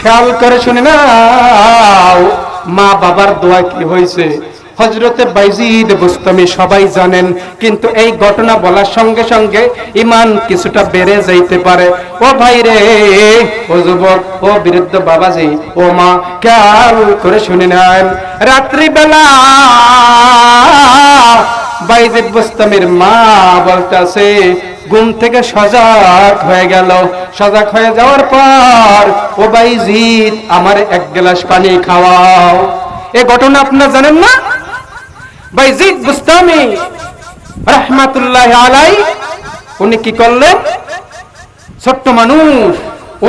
খেয়াল করে শুনে না মা বাবার দোয়া কি হয়েছে? হজরতে বাইজিদ বুস্তমি সবাই জানেন, কিন্তু এই ঘটনা বলার সঙ্গে সঙ্গে ইমান কিছুটা বেড়ে যাইতে পারে। ও ভাই রে, ও যুবক, ও বিরুদ্ধ বাবাজি, ও মা, খেয়াল করে শুনে নেন। রাত্রিবেলা বাইজিদ বুস্তমির মা বলতেছে ঘুম থেকে সজাগ হয়ে গেল। সজাগ হয়ে যাওয়ার পর ও বাইজিদ আমার এক গ্লাস পানি খাওয়াও। এ ঘটনা আপনারা জানেন না? বাইজিদ বুস্তামি, রহমাতুল্লাহ আলাই, উনি কি করলেন? ছোট্ট মানুষ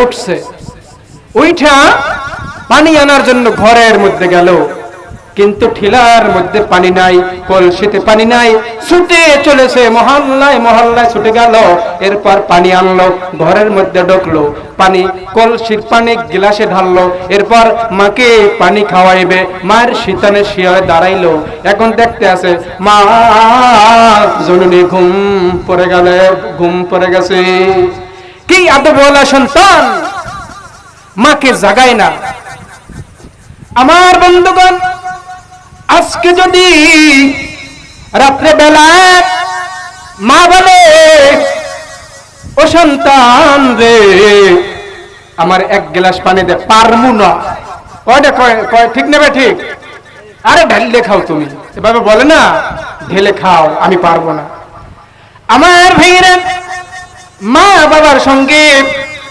উঠছে। উইঠা পানি আনার জন্য ঘরের মধ্যে গেল। কিন্তু ঠিলার মধ্যে পানি নাই, কলসিতে পানি নাই। ছুটে চলেছে মহল্লায় মহল্লায় ছুটে গেল, এরপর পানি আনলো, ঘরের মধ্যে ঢুকলো। পানি, কলসির পানি গিলাসে ঢাললো, এরপর মাকে পানি খাওয়াইবে মায়ের শীতানে শিয়ে দাঁড়াইলো। এখন দেখতে আছে, মা, জননী ঘুম পড়ে গেলে, ঘুম পড়ে গেছে। কি আদব বলা সন্তান! মাকে জাগায় না। আমার বন্ধুগণ আজকে যদি রাত্রে বেলায় মা বলে, ও সন্তান রে, আমার এক গ্লাস পানি দে, পারমু না। কয়টা কয় কয়, ঠিক নেবে, ঠিক? আরে ঢেলে খাও তুমি। এভাবে বলে না, ঢেলে খাও, আমি পারব না। আমার ভাইয়েরা, মা বাবার সঙ্গে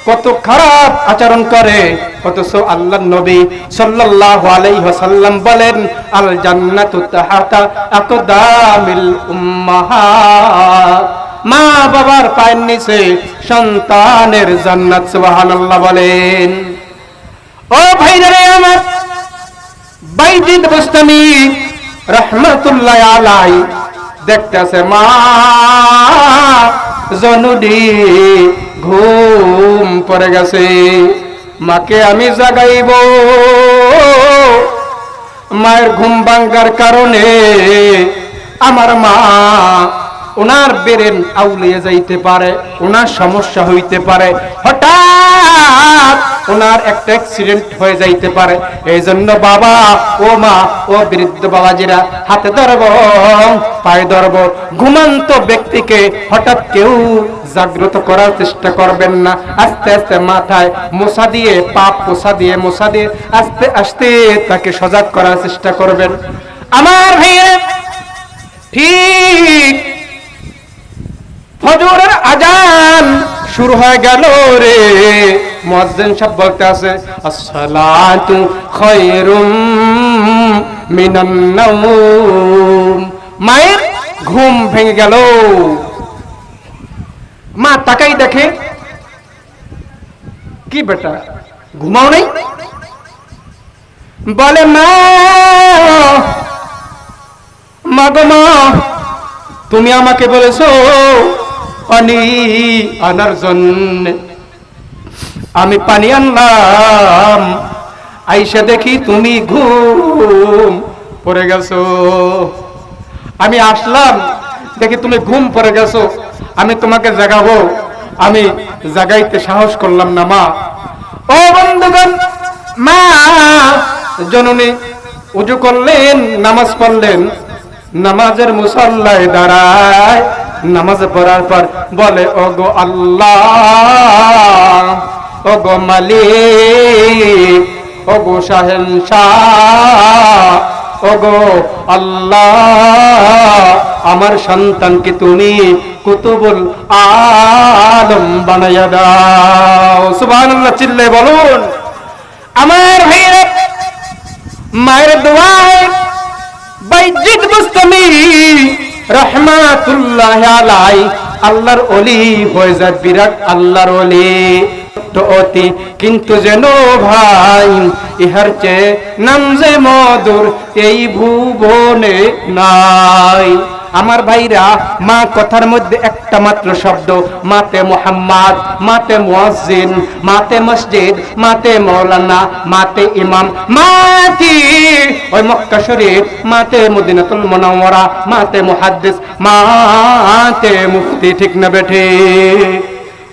কত খারাপ আচরণ করে। অথচ আল্লাহ নবী সাল্লাল্লাহু আলাইহি ওয়াসাল্লাম বলেন আল জান্নাতু তাহাতা আকদামিল উম্মাহাত মা বাবার পায়ের নিচে সন্তানের জান্নাত, সুবহানাল্লাহ বলেন। ও ভাইরা আমার, বাইজিদ বুস্তামি রহমতুল্লাহ আলাই, দেখতেছে মা জনুডি ঘুম পড়ে গেছে। মাকে আমি জাগাইব। মায়ের ঘুম ভাঙ্গার কারণে আমার মা ওনার বেরেন আউলিয়ে যাইতে পারে, ওনার সমস্যা হইতে পারে। হঠাৎ ওনার একটা অ্যাক্সিডেন্ট হয়ে যাইতে পারে। এই জন্য বাবা, ও মা, ও বৃদ্ধ বাবাজিরা হাতে ধরব, পায়ে ধরব। ঘুমান্ত ব্যক্তিকে হঠাৎ কেউ জাগ্রত করার চেষ্টা করবেন না। আস্তে আস্তে মাথায় মশা দিয়ে, পাপ পোষা দিয়ে, মশা দিয়ে আস্তে আস্তে তাকে সজাগ করার চেষ্টা করবেন। আমার ভাইয়ের, ঠিক আজান শুরু হয়ে গেল রে। মুয়াজ্জিন সব বলতে আছে, আসসালাতু খায়রুম মিনান মায়ের ঘুম ভেঙে গেল। মা তাকাই দেখে, কি বেটা, ঘুমাও নাই? বলে, মা মা গো মা, তুমি আমাকে বলেছ পানি আনার জন্য। আমি পানি আনলাম, আইসা দেখি তুমি ঘুম পড়ে গেছো। আমি আসলাম, দেখি তুমি ঘুম পড়ে গেছো। আমি তোমাকে জাগাবো, আমি জাগাইতে সাহস করলাম না, মা। ও বন্ধুগণ, মা, জননী, উজু করলেন, নামাজ পড়লেন। নামাজের মুসল্লায় দাঁড়ায় নামাজ পড়ার পর বলে ও গো আল্লাহ ও গো মালিক ও গো শাহ ও গো আল্লাহ, আমার সন্তানকে তুমি কুতুবুল আলম বানাইয়া দাও। সুবহানাল্লাহ চিল্লে বলুন, আমার ভাইয়েরা মায়ের দোয়ায় বাইজিদ মুস্তামি রহমাতুল্লাহ আলাই আল্লাহর অলি হয়ে যায়, বিরাট আল্লাহর অলি তো অতি, কিন্তু যেন ভাই, ইহার চেয়ে নাম যে মধুর, এই ভুবনে নাই। আমার ভাইরা, মা কথার মধ্যে একটা মাত্র শব্দ, মাতে মোহাম্মদ, মাতে মুয়াজ্জিন, মাতে মসজিদ, মাতে মৌলানা মাতে ইমাম, মাতি ওই মক্কা শরীফ, মাতে মদিনাতুল মুনাওয়ারা, মাতে মুহাদ্দিস, মাতে মুফতি, ঠিক না বেঠে?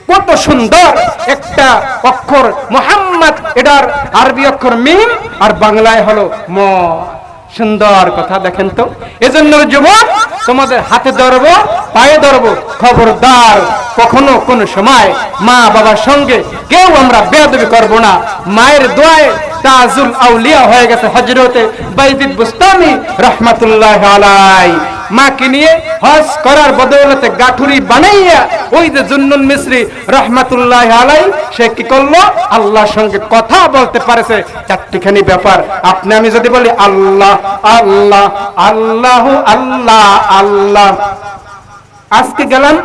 কত সুন্দর একটা অক্ষর, মোহাম্মদ, এটার আরবি অক্ষর মিম, আর বাংলায় হলো ম। সুন্দর কথা দেখেন তো। এজন্য যুবক, তোমাদের হাতে ধরব, পায়ে ধরব। খবরদার কখনো কোন সময় মা বাবার সঙ্গে কেউ আমরা বেদবি করব না। মায়ের দোয়ায় তাজুল আউলিয়া হয়ে গেছে হজরতে বাইজিদ বুস্তামি রহমাতুল্লাহ আলাই মাকে নিয়ে হজ করার বদৌলতে গাঠুরি বানাইয়া ওই যে জুন্নুন মিশ্রি রহমাতুল্লাহ আলাই সে কি করল? আল্লাহর সঙ্গে কথা বলতে পারেছে। চারটিখানি ব্যাপার। আপনি আমি যদি বলি, আল্লাহ আল্লাহ আল্লাহ আল্লাহ আল্লাহ। আজকে গেলাম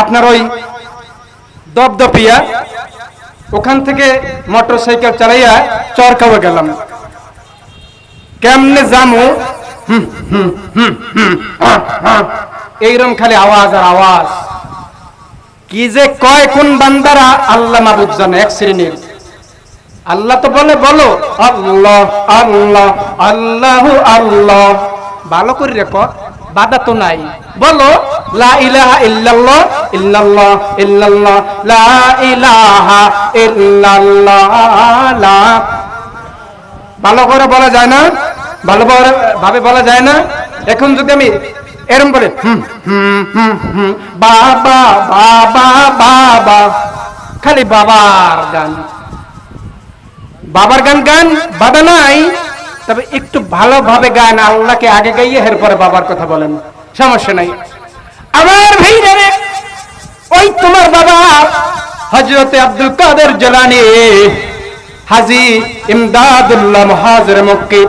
আপনার ওই দপদপিয়া ওখান থেকে মোটর সাইকেল চালাইয়া চরকাও গেলাম। কেমনে জামু। এইরকম খালি আওয়াজ আর আওয়াজ। কি যে কয় কোন বান্দারা, আল্লাহ মাবুদ জানে, এক শ্রেণির। আল্লাহ তো বলে, বলো, আল্লাহ আল্লাহ আল্লাহ আল্লাহ। ভালো করে রেখো বাধা তো নাই। বলো ভালো করে বলা যায় না? ভালো ভাবে বলা যায় না? এখন যদি আমি এরম বাবা খালি বাবার গান। বাবার গান গান, বাধা নাই। তবে একটু ভালোভাবে গান আল্লাহকে আগে গাইয়ে এরপরে বাবার কথা বলেন। সমস্যা নাই। আমার ভিড়ে ওই তোমার বাবা হজরতে আব্দুল কাদের জলানি, হাজি ইমদাদুল্লাহ মহাজের মক্কি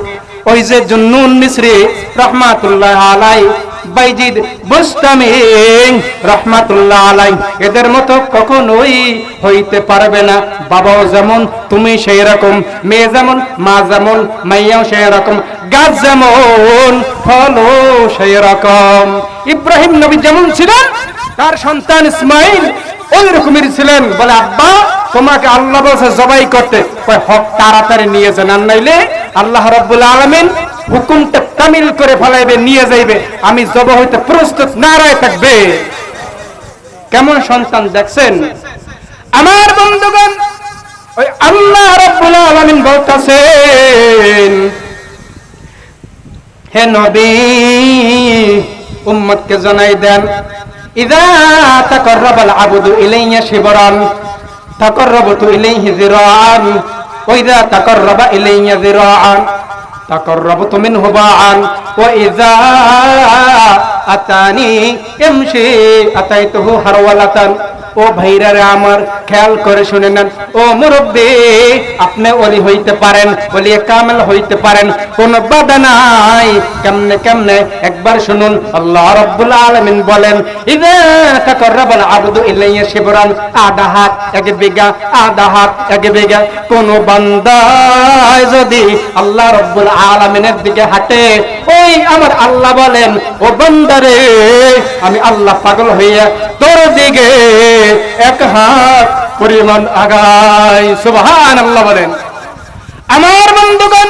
ওই যে জুন্নুন মিশ্রী রহমাতুল্লাহ আলাই বাইজিদ বুস্তামি, রহমাতুল্লাহ আলাই এদের মতো কখনোই হইতে পারবে না। বাবাও যেমন, তুমি সেই রকম। মেয়ে যেমন, মা যেমন, মাইয়াও সেই রকম। গাছ যেমন, ফলও সেই রকম। ইব্রাহিম নবী যেমন ছিলেন, তার সন্তান ইসমাইল ওই রকমের ছিলেন। বলে, আব্বা, তোমাকে আল্লাহ বলছে জবাই করতে। হক তাড়াতাড়ি নিয়ে যান নাইলে আল্লাহ রব্বুল আলমিন হুকুমটা তামিল করে ফেলাইবে, নিয়ে যাইবে। আমি জব হইতে প্রস্তুত, নারায় থাকবে। কেমন সন্তান দেখছেন? আমার বন্ধুগণ, ওই আল্লাহ রব্বুল আলমিন বলতেছেন, হে নবী, উম্মতকে জানাই দেন, ইদা তাকাররাবাল আবদু ইলাইয়া শিবরান, তাকাররাবতু ইলাইহি যিরাআন ওয়া تقرب إلي ذراعا تقربت منه باعا وإذا أتاني يمشي أتيته هرولة ও ভাইরারে আমার খেয়াল করে শুনে নেন। ও মুরব্বী, আপনি ওলি হইতে পারেন, ওলি কামেল হইতে পারেন, কোন বাধা নাই। কেমনে কেমনে? একবার শুনুন, আল্লাহ রাব্বুল আলামিন বলেন, ইদা তাকাররাবাল আবদু ইলাইয়া শিবরান, আধা হাত, এক বিঘা, আধা হাত, এক বিঘা। কোন বান্দা যদি আল্লাহ রাব্বুল আলামিনের দিকে হাঁটে, ওই আমার আল্লাহ বলেন, ও বান্দারে, আমি আল্লাহ পাগল হইয়া তোর দিকে এক হাত পরিমাণ আগাই সুবহান আল্লাহ বলেন। আমার বন্ধুগণ,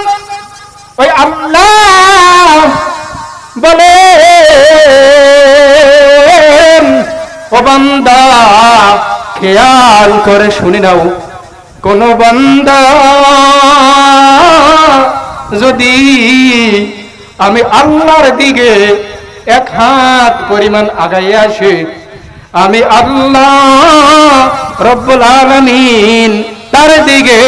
ওই আল্লাহ বলেন, ও বান্দা, খেয়াল করে শুনি নাও। কোন বান্দা যদি আমি আল্লাহর দিকে এক হাত পরিমাণ আগাই আসে আমি আল্লাহ রব্বুল আলামিন তার দিকে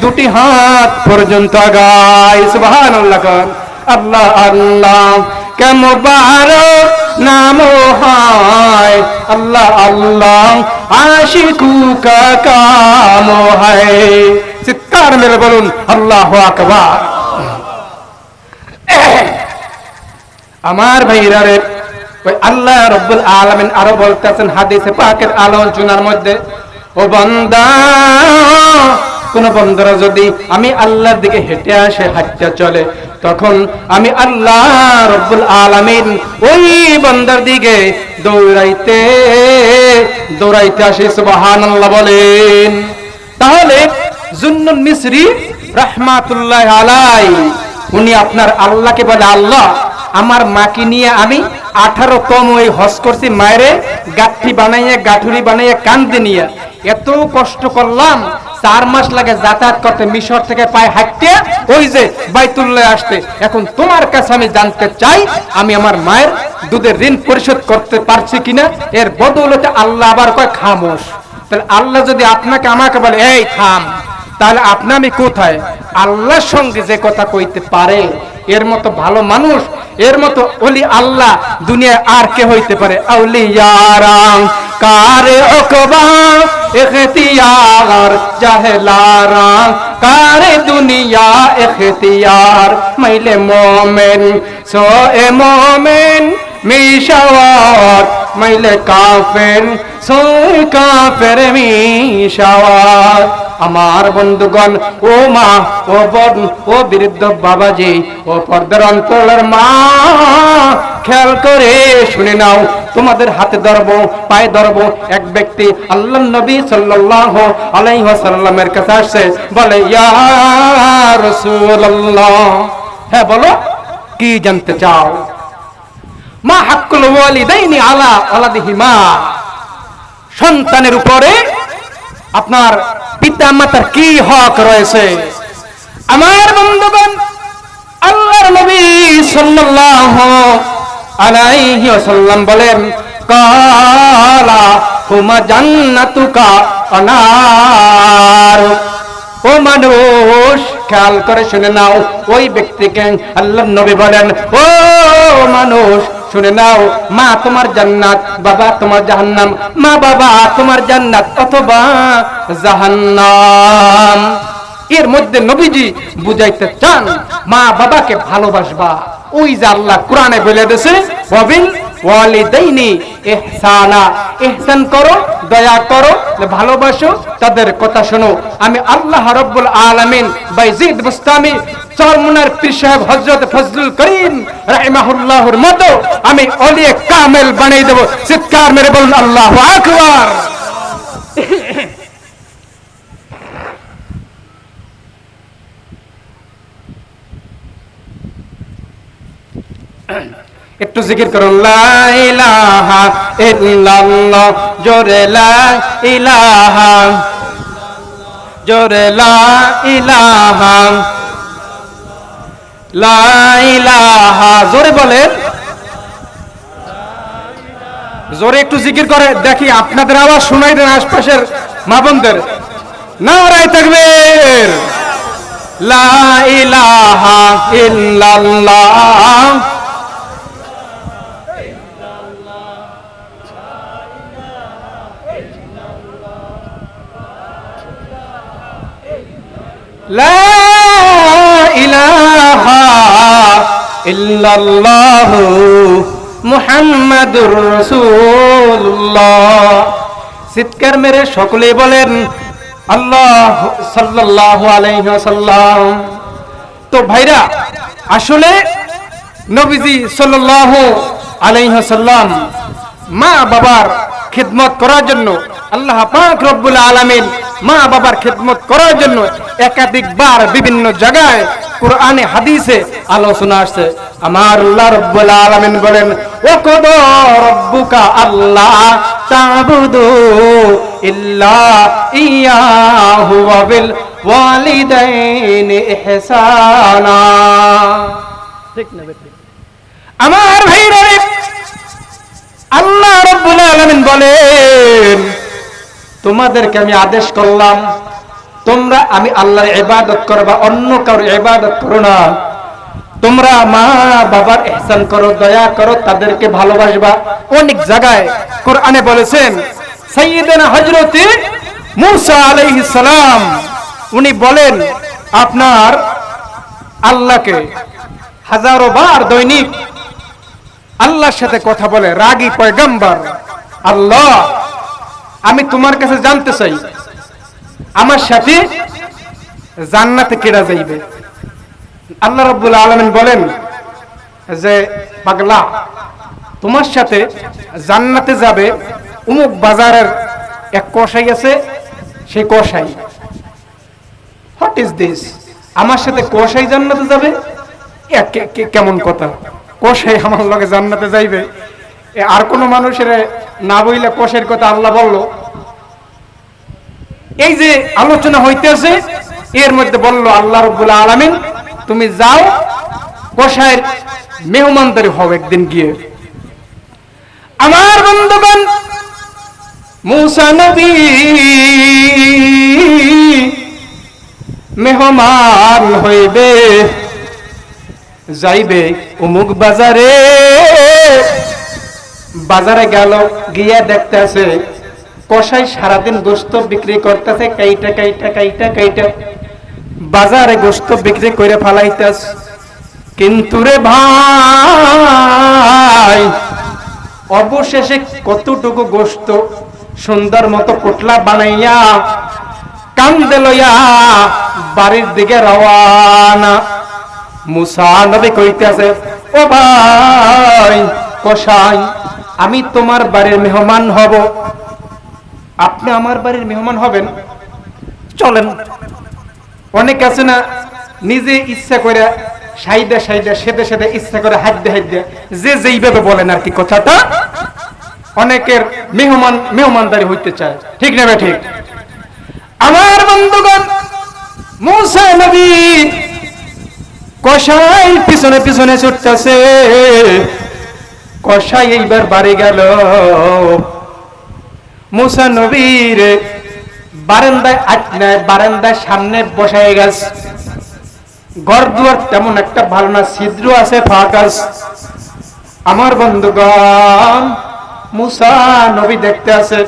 দুটি হাত পর্যন্ত আগাই, সুবহানাল্লাহ কর। আল্লাহ আল্লাহ, কেমন বারক নাম হয়। আল্লাহ আল্লাহ, আশিকু কা কাম হয়। চিৎকার মেরে বলুন, আল্লাহ আকবার। আমার ভাইরা রে আল্লাহ রব্বুল আলামিন আরও বলতেছেন, হাদিসে পাকের আলোচনার মধ্যে, ও বান্দা, কোন বন্ধুরা যদি আমি আল্লাহর দিকে হেঁটে আসে, হাঁটতে চলে, তখন আমি আল্লাহ রব্বুল আলামিন ওই বন্দার দিকে দৌড়াইতে দৌড়াইতে আসি, সুবহানাল্লাহ বলেন। তাহলে জুন্নুন মিসরি রাহমাতুল্লাহ আলাই উনি আপনার আল্লাহকে বলে, আল্লাহ, আমার মাকে নিয়ে আমি আঠারো তম ওই হজ করছি মায়েরে, গাঠি বানাইয়া, গাঠুরি বানাইয়া কান্দে নিয়ে। এত কষ্ট করলাম, চার মাস লাগে যাতায়াত করতে, মিশর থেকে পায়ে হাঁটতে, ওই যে বাইতুল্লাহ আসতে। এখন তোমার কাছে আমি জানতে চাই, আমি আমার মায়ের দুধের ঋণ পরিশোধ করতে পারছি কিনা? এর বদৌলতে আল্লাহ আবার কয়, খামোশ। তাহলে আল্লাহ যদি আপনাকে আমাকে বলে, এই, থাম। তাহলে আপনি আমি কোথায়? আল্লাহর সঙ্গে যে কথা কইতে পারে। এর মতো ভালো মানুষ, এর মতো অলি আল্লাহ দুনিয়ায় আর কে হইতে পারে? আউলিয়ারাম কারে অকবা এখতিয়ার জাহেলারাম কারে দুনিয়া ইখতিয়ার মাইলে মোমেন সো এ মোমেন মিশাওয়ার মাইলে কাফের সই কাফের মিশাওয়ার আমার বন্ধুগণ, ও মা, ও বোন, ও বৃদ্ধ বাবাজি, ও পর্দার অন্তরের মা, খেয়াল করে শুনে নাও, তোমাদের হাতে ধরবো, পায়ে ধরবো, এক ব্যক্তি আল্লাহ নবী সাল্লাল্লাহু আলাইহি ওয়াসাল্লামের কাছে আসছে, বলে হ্যাঁ বলো, কি জানতে চাও? মা হাক্কুল ওয়ালিদাইনি আলা ওয়ালাদিহিমা সন্তানের উপরে আপনার পিতা মাতার কি হক রয়েছে? আমার বন্ধুগণ, আল্লাহর নবী সাল্লাল্লাহু আলাইহি ওয়াসাল্লাম বলেন, কালা হুমা জান্নাতুকা অনার ও মানুষ, খেয়াল করে শুনে নাও, ওই ব্যক্তিকে আল্লাহ নবী বলেন। ও মানুষ, শুনে নাও, মা তোমার জান্নাত, বাবা তোমার জাহান্নাম, মা বাবা তোমার জান্নাত অথবা জাহান্নাম। এর মধ্যে নবীজি বুঝাইতে চান, মা বাবাকে ভালোবাসবা। ওই যে আল্লাহ কোরআনে বলে ওয়াবিল ওয়ালিদাইনি, ইহসানা। ইহসান করো, দয়া করো, ভালোবাসো, তাদের কথা শোনো। আমি আল্লাহ রাব্বুল আলামিন বাইজিদ বুস্তামি চরমুনার পীর সাহেব হযরত ফজলুল করিম রাহিমাহুল্লাহর মতো আমি অলিয়ে কামেল বানিয়ে দেব। চিৎকার মেরে বলুন, আল্লাহু আকবার। একটু জিকির করুন, লা ইলাহা ইল্লাল্লাহ জোরে লা ইলাহা জোরে লা ইলাহা লা ইলাহা জোরে বলেন। জোরে একটু জিকির করে, দেখি আপনাদের আওয়াজ শোনাই দেন আশপাশের মা বোনদের। নারায় তাকবীর। লা ইলাহা ইল্লাল্লাহ মুহাম্মাদুর চিৎকার মেরে সকলে বলেন, আল্লাহ সাল্লাহ আলাইসাল্লাম তো ভাইরা, আসলে নবীজি সাল্লাহ আলাইসাল্লাম মা বাবার খিদমত করার জন্য আল্লাহ পাক রব্বুল আলমিন মা বাবার খিদমত করার জন্য একাধিকবার বিভিন্ন জায়গায় কোরআনে, হাদিসে আলোচনা আসছে। আমার আল্লাহ রব্বুল আলামিন বলেন ও কদ রব্বুকা আল্লাহ তাবুদু ইল্লা ইয়াহু বিল ওয়ালিদাইনি ইহসানা। আমার ভাইরা আল্লাহ রব্বুল আলামিন বলেন তোমাদেরকে আমি আদেশ করলাম, তোমরা আমি আল্লাহর ইবাদত করবা অন্য কারও ইবাদত করো না। তোমরা মা বাবার ইহসান করো, দয়া করো, তাদেরকে ভালোবাসবা। অনেক জায়গায় কোরআনে বলেছেন সাইয়েদেনা হযরতে মূসা আলাইহিস সালাম, উনি বলেন, আপনার আল্লাহকে হাজারো বার দৈনিক আল্লাহর সাথে কথা বলে, রাগী পয়গম্বর, আল্লাহ আমি তোমার কাছে জানতে চাই। আমার সাথে জান্নাতে কেডা যাইবে? আল্লাহ রাব্বুল আলামিন বলেন যে, পাগলা, তোমার সাথে জান্নাতে যাবে উমুক বাজারের এক কষাই আছে, সেই কষাই হোয়াট ইজ দিস আমার সাথে কষাই জান্নাতে যাবে? কেমন কথা? কষাই আমার লগে জান্নাতে যাইবে? আর কোন মানুষের না বইলে কোষের কথা আল্লাহ বলল। এই যে আলোচনা হইতেছে, এর মধ্যে বলল, আল্লাহ রব্বুল আলামিন, তুমি যাও, কষায়ের মেহমানদারি হও একদিন গিয়ে। আমার বন্ধুগণ, মুসা নবী মেহমান হইবে, যাইবে অমুক বাজারে। বাজারে গেল, গিয়া দেখতেছে কষাই সারাদিন গোস্ত বিক্রি করতেছে, কাইটা কাইটা কাইটা কাইটা। বাজারে গোস্ত বিক্রি করে ফালাইতেছ। কিন্তু রে ভাই, অবশেষে কতটুকু গোস্ত সুন্দর মতো পোটলা বানাইয়া, কান্দে লইয়া বাড়ির দিকে রওয়ানা। মুসা নবী কইতেছে, ও ভাই, কসাই আমি তোমার বাড়ির মেহমান হব। আপনি আমার বাড়ির মেহমান হবেন? চলেন। অনেক আছে না? নিজে ইচ্ছা করে সাইদা সাইদা সেদে সেদে ইচ্ছা করে হাইদে হাইদে যে যেইভাবে বলেন আর কি কথাটা, অনেকের মেহমান, মেহমানদারি হইতে চায়। ঠিক না ঠিক? আমার বন্ধুগণ, মুসা নবী কষাই পিছনে পিছনে ছুটতেছে। কষাই এইবার বাড়ি গেল। মুসা নবীর বারান্দায় আটনায় বারান্দায় সামনে বসাই গেছে। ঘর দুয়ার তেমন একটা ভালো না, ছিদ্র আছে ফাঁকাস আমার বন্ধুগণ, মুসা নবী দেখতে আছে।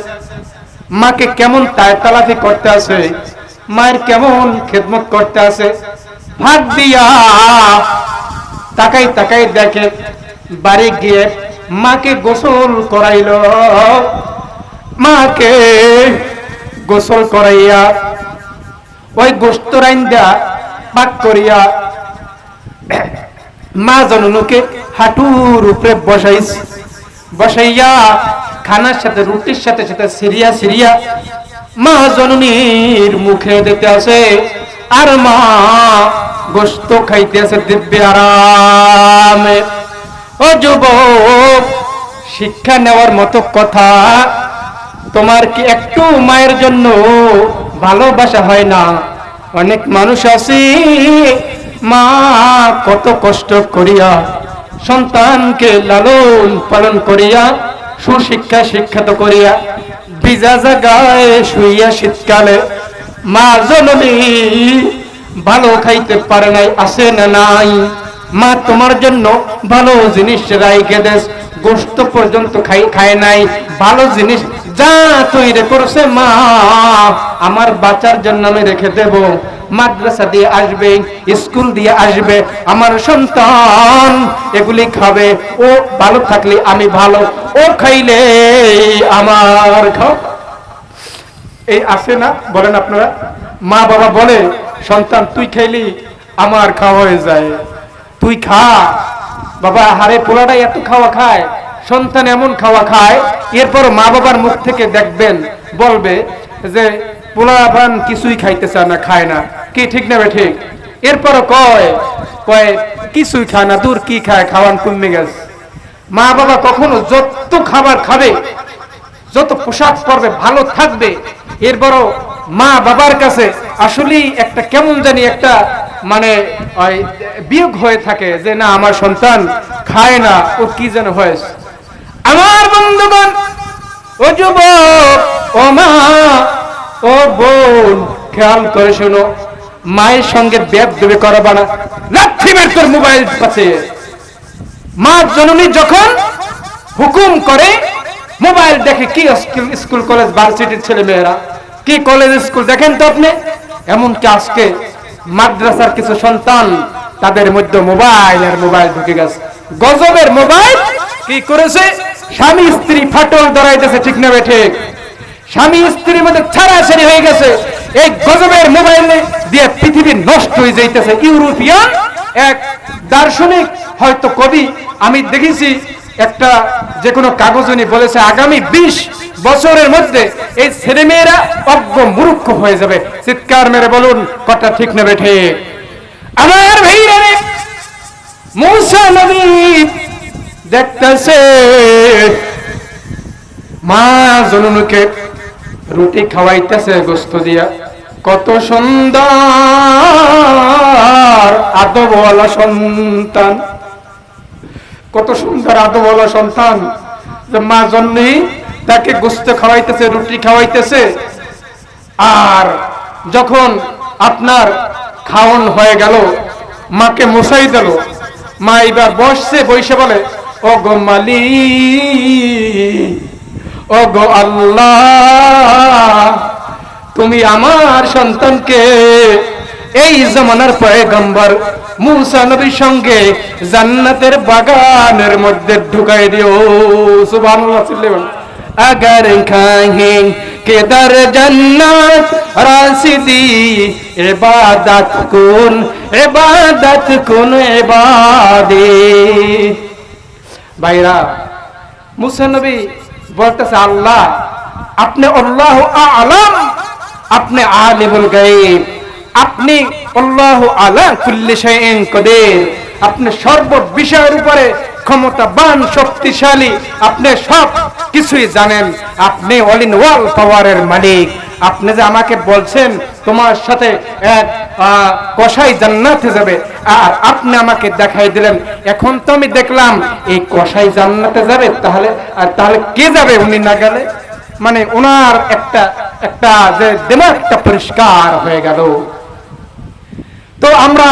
মাকে কেমন তালাফি করতে আছে, মায়ের কেমন খেদমত করতে আছে। ভাত দিয়া তাকাই তাকাই দেখে বাড়ি গিয়ে মাকে গোসল করাইল। মাকে গোসল করাইয়া ওই গোস্ত রাইন্দা পাক করিয়া মা জননুকে হাঁটুর উপরে বসাইস বসাইয়া খানার সাথে, রুটির সাথে সাথে সিরিয়া সিরিয়া মা জননীর মুখে দিতে আছে। আর মা গোস্ত খাইতে আছে দিব্য আরামে। ও যুবক শিক্ষা নেওয়ার মতো কথা। তোমার কি একটু মায়ের জন্য ভালোবাসা হয় না? অনেক মানুষ আছে, মা কত কষ্ট করিয়া, সন্তানকে লালন পালন করিয়া সুশিক্ষা শিক্ষিত করিয়া বিজা জায়গায় শুইয়া শীতকালে, মা জননী ভালো খাইতে পারে নাই আসে না নাই? মা, তোমার জন্য ভালো জিনিস রাইখে দেশ গোস্ত পর্যন্ত খাই, খায় নাই। ভালো জিনিস যা তৈরি করছে মা, আমার বাচ্চার জন্য আমি রেখে দেব। মাদ্রাসা দিয়ে আসবে, স্কুল দিয়ে আসবে, আমার সন্তান এগুলি খাবে। ও ভালো থাকলে আমি ভালো, ও খাইলে আমার খাও। এই আছে না? বলেন আপনারা। মা বাবা বলে, সন্তান তুই খাইলি, আমার খাওয়া হয়ে যায়। তুই খা। বাবা হারে পোলাটা এত খাওয়া খায়, সন্তান এমন খাওয়া খায়, এরপর মা বাবার মুখ থেকে দেখবেন, বলবে যে পোলাপান কিছুই খাইতে চায় না, খায় না। কি, ঠিক না ঠিক? এরপর কয় কয়, কিছুই খায় না, দূর কি খায়, খাওয়ান কমে গেছে। মা বাবা কখনো যত খাবার খাবে, যত পোশাক পরবে, ভালো থাকবে এর বড় মা বাবার কাছে আসলেই একটা কেমন জানি একটা মানে ওই, বিয়োগ হয়ে থাকে যে, না, আমার সন্তান খায় না ও কি যেন হয়েছে? আমার বন্ধুগণ, ও যুবক, ও মা, ও বোন, খেয়াল করে শোনো, মায়ের সঙ্গে ব্যাপ দেবে করবা না। মেরে তোর মোবাইল পাশে। মা জননী যখন হুকুম করে, মোবাইল দেখে কি স্কুল কলেজ, ভার্সিটির ছেলে মেয়েরা কি কলেজ, স্কুল, দেখেন তো আপনি, এমনকি আজকে মাদ্রাসার কিছু সন্তান, তাদের মধ্যে মোবাইল আর মোবাইল ঢুকে গেছে। গজবের মোবাইল কি করেছে? স্বামী স্ত্রী ফাটল ধরাইতেছে, ঠিক না ঠিক? স্বামী স্ত্রীর মধ্যে ছাড়াছাড়ি হয়ে গেছে। এই গজবের মোবাইল দিয়ে পৃথিবী নষ্ট হয়ে যাইতেছে। ইউরোপিয়ান এক দার্শনিক, হয়তো কবি, আমি দেখেছি একটা যে কোনো কাগজ উনি বলেছে আগামী বিশ বছরের মধ্যে এই ছেলেমেয়েরা অজ্ঞ মূর্খ হয়ে যাবে। চিৎকার মেরে বলুন কথা ঠিক নেবে ঠিক আমার ভাইরা রে, মূসা নবী দেখতেছে মা জননুকে রুটি খাওয়াইতেছে গোস্ত দিয়া। কত সুন্দর আদবওয়ালা সন্তান। কত সুন্দর আদবওয়ালা সন্তান। যে মা জন্যই তাকে গোস্ত খাওয়াইতেছে, রুটি খাওয়াইতেছে। আর যখন আপনার খাওন হয়ে গেল, মাকে মশাই দিল, মা এবার বসছে, বসে বলে ও গো মালি ও গো আল্লাহ, তুমি আমার সন্তানকে এই জমানার পয়গম্বর মুসা নবীর সঙ্গে জান্নাতের বাগানের মধ্যে ঢুকাই দিও সুবহানাল্লাহ চিল্লাবেন अगर कहें के दर जन्नत रासिदी इबादत कुन इबादत कुन इबादी ভাইরা মুসা নবী বলতেছে আল্লাহ আপনি আল্লাহ আলাম আপনি আলিমুল গায়ব আপনি আল্লাহ আলা কুল্লি শাইইন কদির। আপনি সর্ব বিষয়ের উপরে ক্ষমতাবান, শক্তিশালী, আপনি সব কিছুই জানেন। আপনি অল ইন ওয়াল পাওয়ারের মালিক। আপনি যে আমাকে বলছেন, তোমার সাথে এক কসাই জান্নাতে যাবে। আর আপনি আমাকে দেখাই দিলেন, এখন তো আমি দেখলাম, এই কসাই জান্নাতে যাবে, তাহলে, আর তাহলে কে যাবে উনি না গেলে? মানে ওনার একটা একটা যে দিমাগটা পরিষ্কার হয়ে গেল। তো আমরা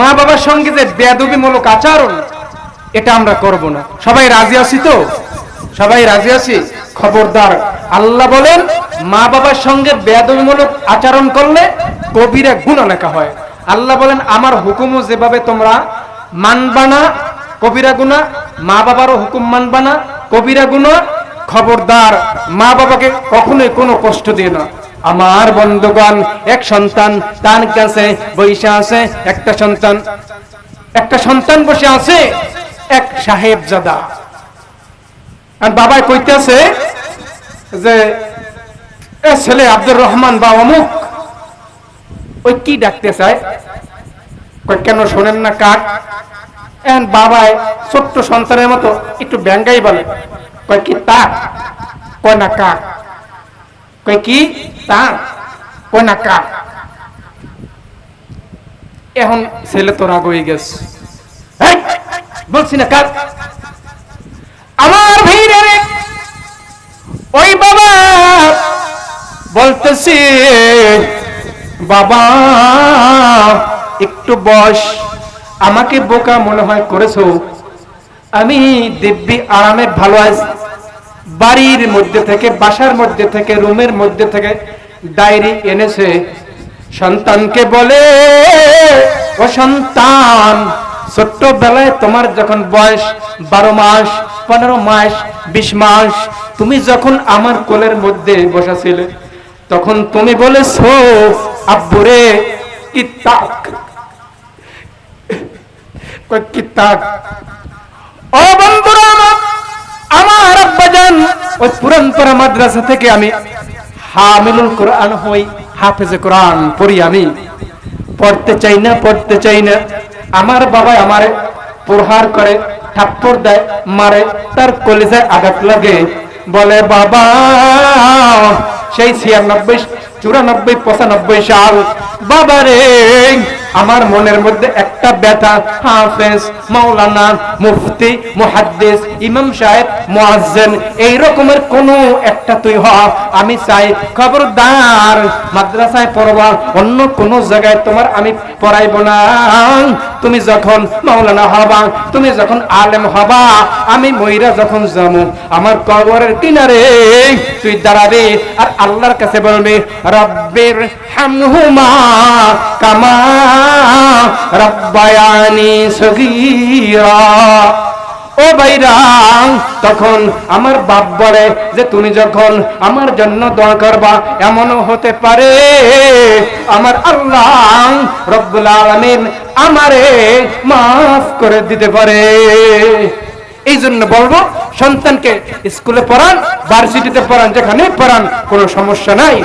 মা বাবার সঙ্গে যে বেদবিমূলক আচরণ, এটা আমরা করব না। সবাই রাজি আছি তো? সবাই রাজি আছি? খবরদার আল্লাহ বলেন, মা বাবার সঙ্গে বেদবিমূলক আচরণ করলে কবিরা গুণা লেখা হয়। আল্লাহ বলেন, আমার হুকুমও যেভাবে তোমরা মানবা না, কবিরা গুণা, মা বাবারও হুকুম মানবা না, কবিরা গুণা, খবরদার মা বাবাকে কখনোই কোনো কষ্ট দিয়ে না। আমার বন্ধুগণ, এক সন্তান তার কাছে বৈশা আছে, একটা সন্তান একটা সন্তান বসে আছে, এক সাহেব জাদা। আর বাবাই কইতেছে যে, এ ছেলে আব্দুর রহমান বা অমুক? ওই কি ডাকতে চায়? কেন শোনেন না কাক? এখন বাবায় ছোট্ট সন্তানের মতো একটু ব্যাঙ্গাই বলে, কয় কি তাক কয়, না কাক। কয়, কি? কয় না কাক এখন ছেলে তো রাগ হয়ে গেছে। বলছি না কাক আমার ভিড়ে ওই বাবা বলতেছি, বাবা, একটু বস। আমাকে বোকা মনে হয় করেছ। আমি দিব্যি আরামে ভালো আছি। বাড়ির মধ্যে থেকে বাসার মধ্যে থেকে রুমের মধ্যে থেকে ডায়েরি এনেছে। সন্তানকে বলে ও সন্তান ছোট্টবেলায় তোমার যখন বয়স বারো মাস পনেরো মাস বিশ মাস তুমি যখন আমার কোলের মধ্যে বসাছিলে তখন তুমি বলেছ আব্বুরে কি তাক? কি আমার, ওই পুরানপাড়া মাদ্রাসা থেকে আমি হামিলুল কোরআন হই, হাফেজে কোরআন পড়ি আমি। পড়তে চাই না, পড়তে চাই না। আমার বাবা আমারে প্রহার করে, থাপ্পড় দেয়, মারে, তার কলিজায় আঘাত লাগে। বলে, বাবা সেই ছিয়ানব্বই, চুরানব্বই, পঁচানব্বই সাল। বাবা রে, আমার মনের মধ্যে একটা ব্যথা। হাফেজ, মাওলানা, মুফতি, মুহাদ্দিস, ইমাম সাহেব, মুয়াজ্জিন, এই রকমের কোন একটা তুই হ। আমি চাই খবরদার, মাদ্রাসায় পড়বা, অন্য কোন জায়গায় তোমার আমি পড়াইব না। তুমি যখন মাওলানা হবা, তুমি যখন আলেম হবা, আমি মইরা যখন যাব, আমার কবরের কিনারে তুই দাঁড়াবে, আর আল্লাহর কাছে বলবি রব্বির হামহুমা কামা রব্বায়ানি সগীরা। ও ভাইরা, তখন আমার বাপ বলে যে, তুমি যখন আমার জন্য দোয়া করবা, এমনও হতে পারে। আমার আল্লাহ রব্বুল আলামিন আমারে মাফ করে দিতে পারে। এই জন্য বলব, সন্তানকে স্কুলে পড়ান ভার্সিটিতে পড়ান যেখানে পড়ান, কোনো সমস্যা নাই।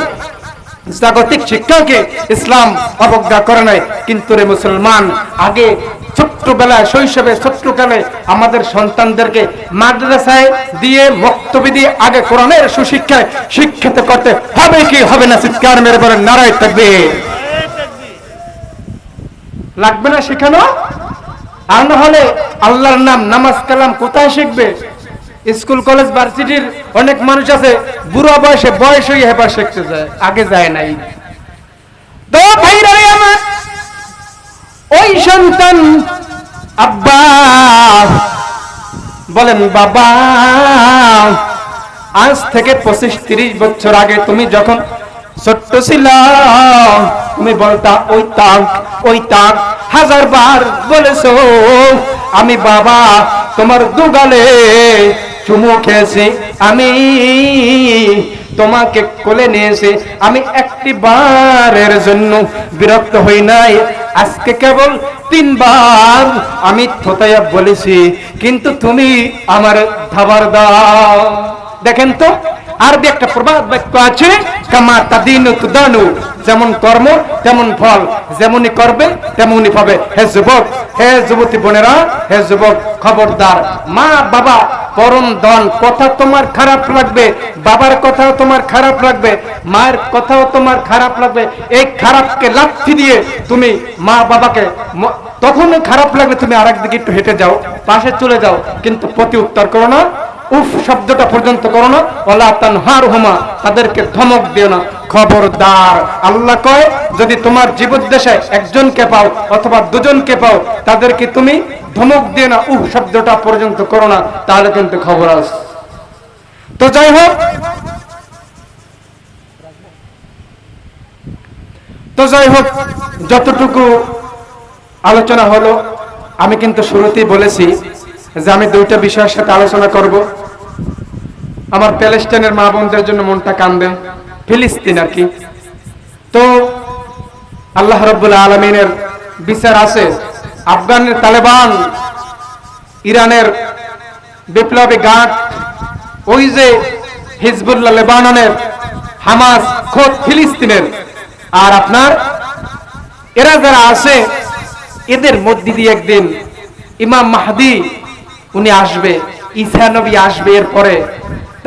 জাগতিক শিক্ষাকে ইসলাম অবজ্ঞা করে নাই। কিন্তু রে মুসলমান, আগে ছোট্টবেলায়, শৈশবে, ছোট্টকালে আমাদের সন্তানদেরকে মাদ্রাসায় দিয়ে বক্তব্য দিয়ে, আগে কোরআনের সুশিক্ষায় শিক্ষিত করতে হবে কি হবে না, চিৎকার মেরে বলেন, নারায় থাকবে। লাগবে না শেখানো? আর না আল্লাহর নাম নামাজ কালাম কোথায় শিখবে? স্কুল, কলেজ, ভার্সিটির অনেক মানুষ আছে, বুড়ো বয়সে বয়স হয়ে হেবার শিখতে যায়, আগে যায় নাই। তো আমার, ওই সন্তান আব্বা, বলেন, বাবা, আজ থেকে পঁচিশ তিরিশ বছর আগে তুমি যখন ছোট্ট ছিল তুমি বলতা, ওই তাক ওই তাক, হাজার বার বলেছ, আমি বাবা তোমার দুগালে চুমু খেয়েছি, আমি তোমাকে কোলে নিয়েছে, আমি একটি বারের জন্য বিরক্ত হই নাই, আজকে কেবল তিনবার আমি থতাইয়া বলেছি, কিন্তু তুমি আমার খাবার দাও। দেখেন তো আরবি একটা প্রবাদ বাক্য আছে, কামা তাদিনু তুদানু, যেমন কর্ম, তেমন ফল, যেমনই করবে, তেমনই পাবে। হে যুবক, হে যুবতী বোনেরা, হে যুবক খবরদার, মা বাবা, পরম ধন, কথা তোমার খারাপ লাগবে, বাবার কথাও তোমার খারাপ লাগবে, মায়ের কথাও তোমার খারাপ লাগবে, এই খারাপকে লাথি দিয়ে তুমি মা বাবাকে তখনই খারাপ লাগবে তুমি আরেক দিকে একটু হেঁটে যাও, পাশে চলে যাও, কিন্তু প্রতি উত্তর করো না। উফ, শব্দটা পর্যন্ত করো না। ওলা তানহার হুমা তাদেরকে ধমক দিও না। খবরদার। আল্লাহ কয়, যদি তোমার জীবদ্দেশে একজনকে পাও অথবা দুজনকে পাও, তাদেরকে তুমি ধমক দিও না। উফ, শব্দটা পর্যন্ত করো না, তাহলে কিন্তু খবর আস তো যাই হোক। তো যাই হোক, যতটুকু আলোচনা হলো, আমি কিন্তু শুরুতেই বলেছি যে আমি দুইটা বিষয়ের সাথে আলোচনা করব। আমার প্যালেস্টাইনের মা বোনদের জন্য মনটা কান্দে। ফিলিস্তিন আর কি। তো আল্লাহ রব্বুল আলমিনের বিচার আছে। আফগানের তালেবান, ইরানের বিপ্লবী গাঁট, ওই যে হিজবুল্লাহ লেবাননের, হামাস খোদ ফিলিস্তিনের। আর আপনার, এরা যারা আছে, এদের মধ্যে দিয়ে একদিন ইমাম মাহদি, উনি আসবে, ঈসা নবী আসবে এরপরে।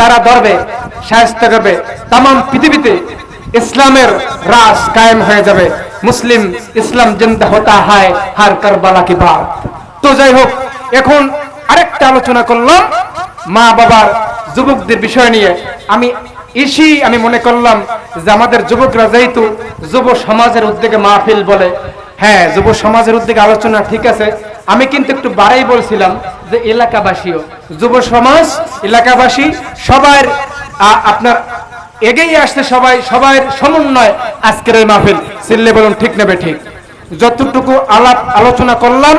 তারা ধরবে সাহায্য করবে। তাম পৃথিবীতে ইসলামের রাজ কায়েম হয়ে যাবে। মুসলিম ইসলাম জিন্দা হতা হায়, হার কারবালা কি বাত। তো যাই হোক, এখন আরেকটা আলোচনা করলাম মা বাবার যুবকদের বিষয় নিয়ে। আমি ইসি, আমি মনে করলাম যে আমাদের যুবকরা যেহেতু যুব সমাজের উদ্যোগে মাহফিল বলে হ্যাঁ যুব সমাজের উদ্যোগে আলোচনা ঠিক আছে। আমি কিন্তু একটু বাড়াই বলছিলাম যে এলাকাবাসীও, যুব সমাজ, এলাকাবাসী, সবার আপনার এগিয়ে আসতে সবাই সবার সমন্বয় আজকের এই মাহফিল। সিল্লে বলুন, ঠিক নেবে ঠিক যতটুকু আলাপ আলোচনা করলাম,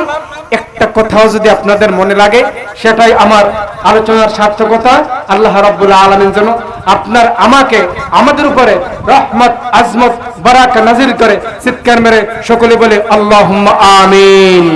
একটা কথাও যদি আপনাদের মনে লাগে, সেটাই আমার আলোচনার সার্থকতা। আল্লাহ রাব্বুল আলামিন যেন আপনার আমাকে, আমাদের উপরে রহমত, আজমত বারাক নাজির করে, চিৎকার মেরে সকলে বলে, আল্লাহুম্মা আমিন।